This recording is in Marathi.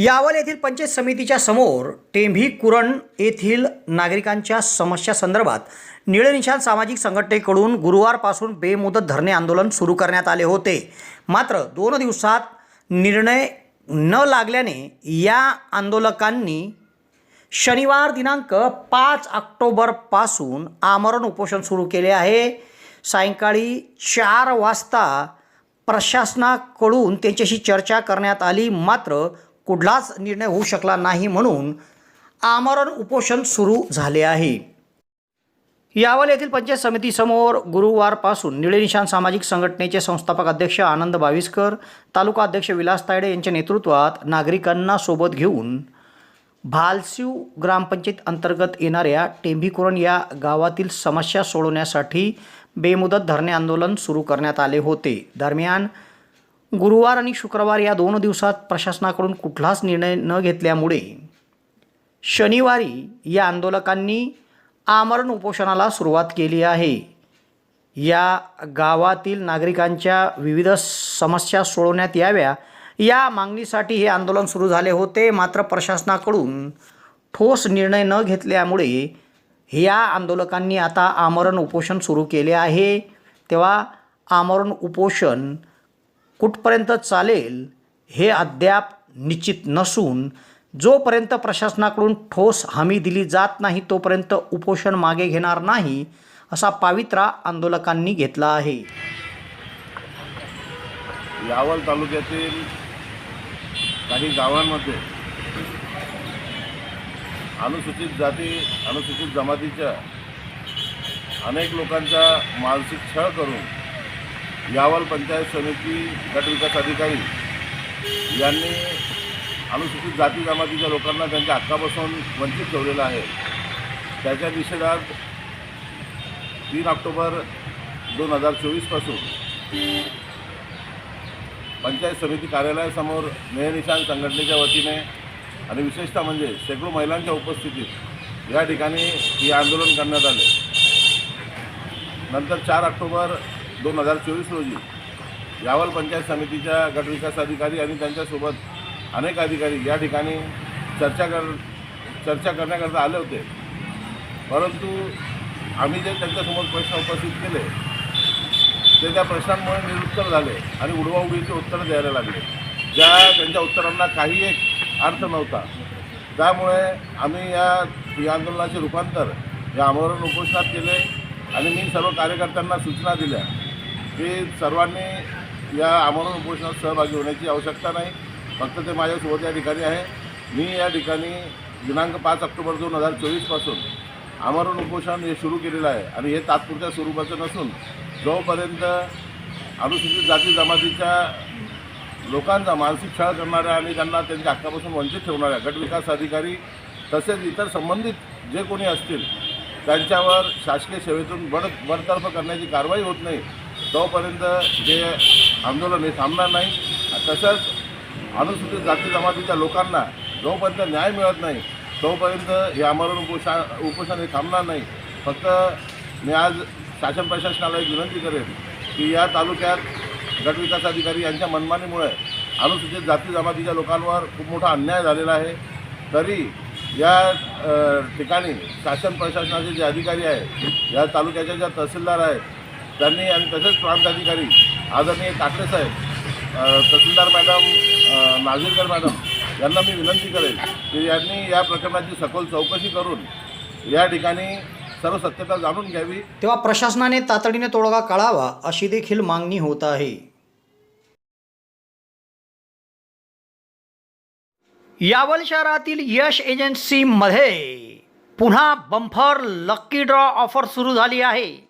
यावल येथील पंचायत समितीच्या समोर टेंभी कुरण येथील नागरिकांच्या समस्या संदर्भात निळनिशान सामाजिक संघटनेकडून गुरुवारपासून बेमुदत धरणे आंदोलन सुरू करण्यात आले होते. मात्र दोन दिवसात निर्णय न लागल्याने या आंदोलकांनी शनिवार दिनांक पाच ऑक्टोबरपासून आमरण उपोषण सुरू केले आहे. सायंकाळी चार वाजता प्रशासनाकडून त्यांच्याशी चर्चा करण्यात आली. मात्र कुठलाच निर्णय होऊ शकला नाही म्हणून आमरण उपोषण सुरू झाले आहे. यावल येथील पंचायत समितीसमोर गुरुवारपासून निळे निशाण सामाजिक संघटनेचे संस्थापक अध्यक्ष आनंद बाविस्कर तालुका अध्यक्ष विलास तायडे यांच्या नेतृत्वात नागरिकांना सोबत घेऊन भालसिव ग्रामपंचायत अंतर्गत येणाऱ्या टेंभीकुरण या गावातील समस्या सोडवण्यासाठी बेमुदत धरणे आंदोलन सुरू करण्यात आले होते. दरम्यान गुरुवार आणि शुक्रवार या दोन दिवसात प्रशासनाकडून कुठलाच निर्णय न घेतल्यामुळे शनिवारी या आंदोलकांनी आमरण उपोषणाला सुरुवात केली आहे. या गावातील नागरिकांच्या विविध समस्या सोडवण्यात याव्या या मागणीसाठी हे आंदोलन सुरू झाले होते. मात्र प्रशासनाकडून ठोस निर्णय न घेतल्यामुळे या आंदोलकांनी आता आमरण उपोषण सुरू केले आहे. तेव्हा आमरण उपोषण कुठपर्यंत चालेल हे अद्याप निश्चित नसून जोपर्यंत प्रशासनाकडून ठोस हमी दिली जात नाही तोपर्यंत उपोषण मागे घेणार नाही असा पावित्रा आंदोलकांनी घेतला आहे. यावल तालुक्यातील काही गावांमध्ये अनुसूचित जाती अनुसूचित जमातीच्या अनेक लोकांचा मानसिक छळ करून यावल पंचायत समिती गटविकास अधिकारी यांनी अनुसूचित जाती जमातीच्या लोकांना त्यांच्या हक्कापासून वंचित ठेवलेलं आहे. त्याच्या निषेधात तीन ऑक्टोबर दोन हजार चोवीसपासून पंचायत समिती कार्यालयासमोर मेहनिशान संघटनेच्या वतीने आणि विशेषतः म्हणजे शेकडो महिलांच्या उपस्थितीत या ठिकाणी हे आंदोलन करण्यात आले. नंतर चार ऑक्टोबर दोन हजार चोवीस रोजी यावल पंचायत समितीच्या गटविकास अधिकारी आणि त्यांच्यासोबत अनेक अधिकारी या ठिकाणी चर्चा कर चर्चा करण्याकरता आले होते. परंतु आम्ही जे त्यांच्यासमोर प्रश्न उपस्थित केले ते त्या प्रश्नांमुळे निरुत्तर झाले आणि उडवाउडीची उत्तरं द्यायला लागले. ज्या त्यांच्या उत्तरांना काही एक अर्थ नव्हता. त्यामुळे आम्ही या या आंदोलनाचे रूपांतर या आमरण उपोषणात केले आणि मी सर्व कार्यकर्त्यांना सूचना दिल्या. हे सर्वांनी या आमरण उपोषणात सहभागी होण्याची आवश्यकता नाही. फक्त ते माझ्यासोबत या ठिकाणी आहे. मी या ठिकाणी दिनांक पाच ऑक्टोबर दोन हजार चोवीसपासून आमरण उपोषण हे सुरू केलेलं आहे आणि हे तात्पुरत्या स्वरूपाचं नसून जोपर्यंत अनुसूचित जाती जमातीच्या लोकांचा मानसिक छळ करणाऱ्या आणि त्यांना त्यांच्या हक्कापासून वंचित ठेवणाऱ्या गटविकास अधिकारी तसेच इतर संबंधित जे कोणी असतील त्यांच्यावर शासकीय सेवेतून बड बडतर्फ करण्याची कारवाई होत नाही. तोपर्यंत जे आंदोलन हे थांबणार नाही. तसंच अनुसूचित जाती जमातीच्या लोकांना जोपर्यंत न्याय मिळत नाही तोपर्यंत हे आमरण उपोषा उपोषण हे थांबणार नाही. फक्त मी आज शासन प्रशासनाला एक विनंती करेन की या तालुक्यात गटविकास अधिकारी यांच्या मनमानीमुळे अनुसूचित जाती जमातीच्या लोकांवर खूप मोठा अन्याय झालेला आहे. तरी या ठिकाणी शासन प्रशासनाचे जे अधिकारी आहेत या तालुक्याच्या ज्या तहसीलदार आहेत त्यांनी आणि तसेच प्रांताधिकारी आदरणीय काकडे साहेब तहसीलदार मॅडम अ, नाझीरकर मॅडम यांना मी विनंती करेन की यांनी या प्रकरणाची सखोल चौकशी करून या ठिकाणी सर्व सत्यता जाणून घ्यावी. तेव्हा प्रशासनाने तातडीने तोडगा काढावा अशी देखील मागणी होत आहे. यावल शहरातील यश एजन्सीमध्ये पुन्हा बंफर लक्की ड्रॉ ऑफर सुरू झाली आहे.